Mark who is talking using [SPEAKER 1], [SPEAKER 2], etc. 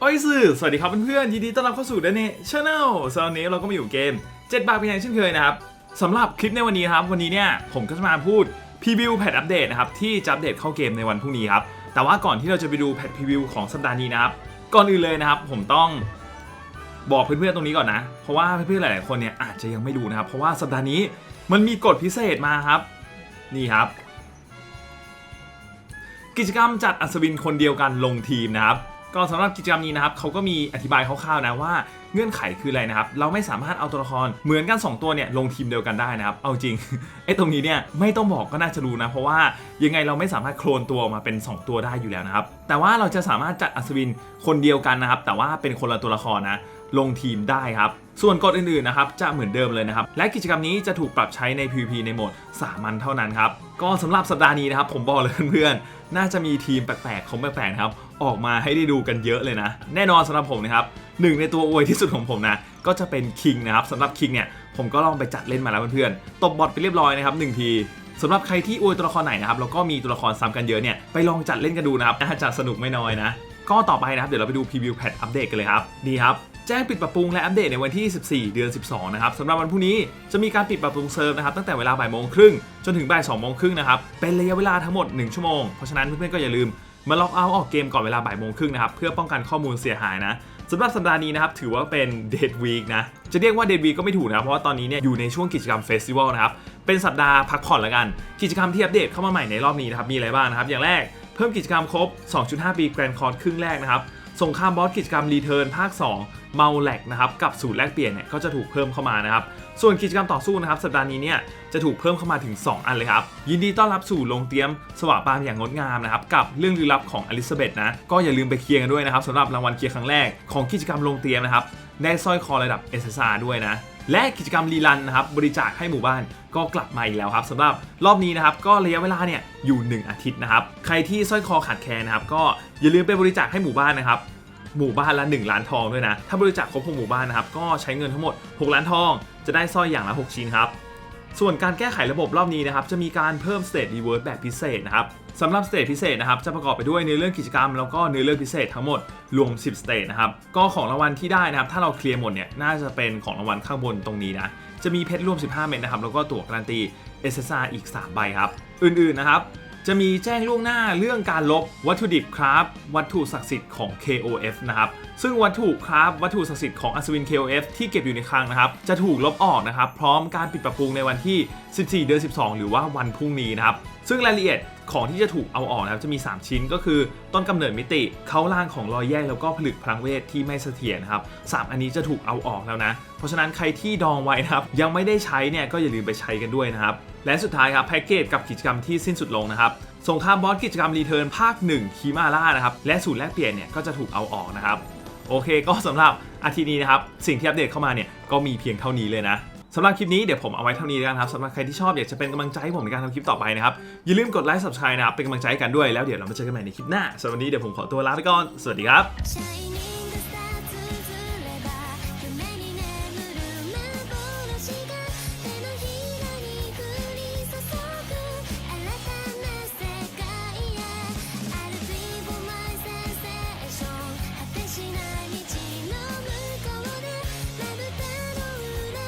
[SPEAKER 1] โอ้ยสื่อสวัสดีครับเพื่อนๆยินดีต้อนรับเข้าสู่ d a n น c h a n n e l สำหรับวันนี้เราก็มาอยู่เกม 7 บาทเป็นอย่างเช่นเคยนะครับสำหรับคลิปในวันนี้ครับ วันนี้เนี่ยผมก็จะมาพูดพรีวิวแพทอัปเดตนะครับที่จะอัปเดตเข้าเกมในวันพรุ่งนี้ครับ แต่ว่าก่อนที่เราจะไปดูแพทพรีวิวของสัปดาห์นี้นะครับ ก่อนอื่นเลยนะครับ ผมต้องบอกเพื่อนๆตรงนี้ก่อนนะ เพราะว่าเพื่อนๆหลายๆคนเนี่ยอาจจะยังไม่ดูนะครับ เพราะว่าสัปดาห์นี้มันมีกฎพิเศษมาครับ นี่ครับ กิจกรรมจัดอัศวินคนเดียวกันลงทีมนะครับ ก็สำหรับกิจกรรมนี้นะครับเขาก็มีอธิบายคร่าวๆนะว่าเงื่อนไขคืออะไรนะครับ เราไม่สามารถเอาตัวละครเหมือนกัน 2 ตัวเนี่ยลงทีมเดียวกันได้นะครับ เอาจริงไอ้ตรงนี้เนี่ยไม่ต้องบอกก็น่าจะรู้นะ เพราะว่ายังไงเราไม่สามารถโคลนตัวมาเป็น 2 ตัวได้อยู่แล้วนะครับ แต่ว่าเราจะสามารถจัดอัศวินคนเดียวกันนะครับ แต่ว่าเป็นคนละตัวละครนะลงทีมได้ครับ ส่วนกฎอื่นๆนะครับจะเหมือนเดิมเลยนะครับ และกิจกรรมนี้จะถูกปรับใช้ใน PVP ในโหมดสามัญเท่านั้นครับ ก็สำหรับสัปดาห์นี้นะครับผมบอกเลยเพื่อนๆ น่าจะมีทีมแปลกๆของแปลกๆนะครับออกมาให้ได้ดูกันเยอะเลยนะ แน่นอนสำหรับผมนะครับหนึ่งในตัวอวยที่สุดของผมนะก็จะเป็นคิงนะครับสำหรับคิงเนี่ยผมก็ลองไปจัดเล่นมาแล้วเพื่อนๆตบบอทไปเรียบร้อยนะครับหนึ่งทีสำหรับใครที่อวยตัวละครไหนนะครับแล้วก็มีตัวละครซ้ำกันเยอะเนี่ยไปลองจัดเล่นกันดูนะครับน่าจะสนุกไม่น้อยนะก็ต่อไปนะครับเดี๋ยวเราไปดูพรีวิวแพทอัปเดตกันเลยครับดีครับ แจ้งปิดปรับปรุงและอัปเดตในวันที่ 14 เดือน 12 นะครับสำหรับวันพรุ่งนี้จะมีการปิดปรับปรุงเซิร์ฟนะครับตั้งแต่เวลาบ่ายโมงครึ่งจนถึงบ่าย2โมงครึ่งนะครับเป็นระยะเวลาทั้งหมด 1 ชั่วโมง เพราะฉะนั้นเพื่อนๆก็อย่าลืมมาล็อกเอาท์ออกเกมก่อนเวลาบ่ายโมงครึ่งนะครับเพื่อป้องกันข้อมูลเสียหายนะสำหรับสัปดาห์นี้นะครับถือว่าเป็นเด d วีคนะจะเรียกว่าเด d วีคก็ไม่ถูกนะครับเพราะว่าตอนนี้เนี่ยอยู่ในช่วงกิจกรรมเฟสติวัลนะครับเป็นสัปดาห์พักผ่อนล้วกัน กิจกรรมที่อัปเดตเข้ามาใหม่ในรอบนี้นะครับมีอะไรบ้างนะครับอย่างแรกเพิ่มกิจกรรมครบ 2.5 ปีแกรนด์คอร์สครึ่งแรกนะครับ สงครามบอสกิจกรรมรีเทิร์นภาค 2 เมาแลกนะครับกับสูตรแลกเปลี่ยนเนี่ยก็จะถูกเพิ่มเข้ามานะครับส่วนกิจกรรมต่อสู้นะครับสัปดาห์นี้เนี่ยจะถูกเพิ่มเข้ามาถึง 2 อันเลยครับ ยินดีต้อนรับสู่โรงเตรียม สวาปามอย่างงดงามนะครับกับเรื่องลึกลับของอลิซาเบธนะก็อย่าลืมไปเคลียร์กันด้วยนะครับสำหรับรางวัลเคลียร์ครั้งแรกของกิจกรรมโรงเตรียมนะครับได้สร้อยคอระดับ SSR ด้วยนะ และกิจกรรมรีลันนะครับบริจาคให้หมู่บ้านก็กลับมาอีกแล้วครับสำหรับรอบนี้นะครับก็ระยะเวลาเนี่ยอยู่ 1 อาทิตย์นะครับใครที่สร้อยคอขาดแคลนนะครับก็อย่าลืมไปบริจาคให้หมู่บ้านนะครับหมู่บ้านละ 1 ล้านทองด้วยนะ ถ้าบริจาคครบ6หมู่บ้านนะครับ ก็ใช้เงินทั้งหมด 6 ล้านทอง จะได้สร้อยอย่างละ 6 ชิ้นครับ ส่วนการแก้ไขระบบรอบนี้นะครับจะมีการเพิ่ม State Reward แบบพิเศษนะครับสำหรับ State พิเศษนะครับจะประกอบไปด้วยในเรื่องกิจกรรมแล้วก็ในเรื่องพิเศษทั้งหมดรวม 10 State นะครับก็ของรางวัลที่ได้นะครับถ้าเราเคลียร์หมดเนี่ยน่าจะเป็นของรางวัลข้างบนตรงนี้นะจะมีเพชรรวม 15 เม็ดนะครับแล้วก็ตั๋วการันตี SSR อีก 3 ใบครับ อื่นๆนะครับ จะมีแจ้งล่วงหน้าเรื่องการลบวัตถุดิบครับวัตถุศักดิ์สิทธิ์ของ KOF นะครับซึ่งวัตถุครับวัตถุศักดิ์สิทธิ์ของอัศวิน KOF ที่เก็บอยู่ในคลังนะครับจะถูกลบออกนะครับพร้อมการปิดปรับปรุงในวันที่ 14 เดือน 12 หรือว่าวันพรุ่งนี้นะครับซึ่งรายละเอียด ของที่จะถูกเอาออกนะครับจะมี 3 ชิ้นก็คือต้นกำเนิดมิติ เขาล่างของรอยแยกแล้วก็ผลึกพลังเวทที่ไม่เสถียรครับสามอันนี้จะถูกเอาออกแล้วนะ เพราะฉะนั้นใครที่ดองไว้นะครับยังไม่ได้ใช้เนี่ยก็อย่าลืมไปใช้กันด้วยนะครับ และสุดท้ายครับแพ็กเกจกับกิจกรรมที่สิ้นสุดลงนะครับสงครามบอสกิจกรรมรีเทิร์นภาค 1 คีมาร่านะครับและสูตรแลกเปลี่ยนเนี่ยก็จะถูกเอาออกนะครับโอเคก็สำหรับอาทิตย์นี้นะครับสิ่งที่อัปเดตเข้ามาเนี่ยก็มีเพียงเท่านี้เลยนะ สำหรับคลิปนี้เดี๋ยวผมเอาไว้เท่านี้แล้วกันครับสำหรับใครที่ชอบอยากจะเป็นกำลังใจให้ผมในการทำคลิปต่อไปนะครับอย่าลืมกดไลค์ subscribe นะครับเป็นกำลังใจให้กันด้วยแล้วเดี๋ยวเรามาเจอกันใหม่ในคลิปหน้าสำหรับวันนี้เดี๋ยวผมขอตัวลาไปก่อนสวัสดีครับ